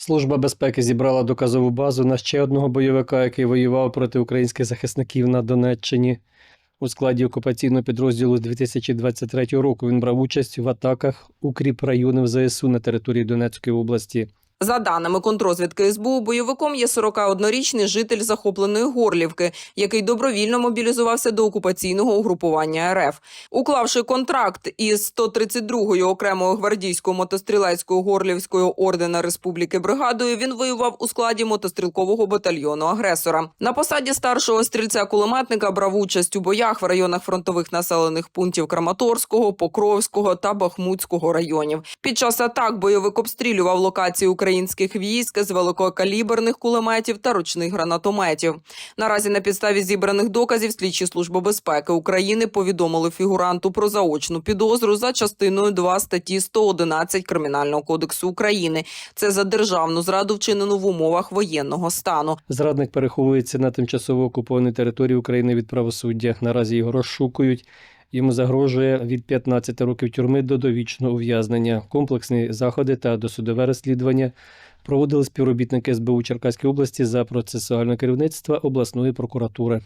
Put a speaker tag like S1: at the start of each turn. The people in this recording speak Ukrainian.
S1: Служба безпеки зібрала доказову базу на ще одного бойовика, який воював проти українських захисників на Донеччині. У складі окупаційного підрозділу з 2023 року він брав участь в атаках укріп районів ЗСУ на території Донецької області.
S2: За даними контрозвідки СБУ, бойовиком є 41-річний житель захопленої Горлівки, який добровільно мобілізувався до окупаційного угрупування РФ. Уклавши контракт із 132-ю окремою гвардійською мотострілецькою Горлівською ордена Республіки бригадою, він воював у складі мотострілкового батальйону агресора. На посаді старшого стрільця-кулеметника брав участь у боях в районах фронтових населених пунктів Краматорського, Покровського та Бахмутського районів. Під час атак бойовик обстрілював локації українських військ з великокаліберних кулеметів та ручних гранатометів. Наразі на підставі зібраних доказів слідчі служби безпеки України повідомили фігуранту про заочну підозру за частиною 2 статті 111 Кримінального кодексу України. Це за державну зраду вчинену в умовах воєнного стану.
S1: Зрадник переховується на тимчасово окупованій території України від правосуддя. Наразі його розшукують. Йому загрожує від 15 років тюрми до довічного ув'язнення. Комплексні заходи та досудове розслідування проводили співробітники СБУ Черкаської області за процесуальне керівництва обласної прокуратури.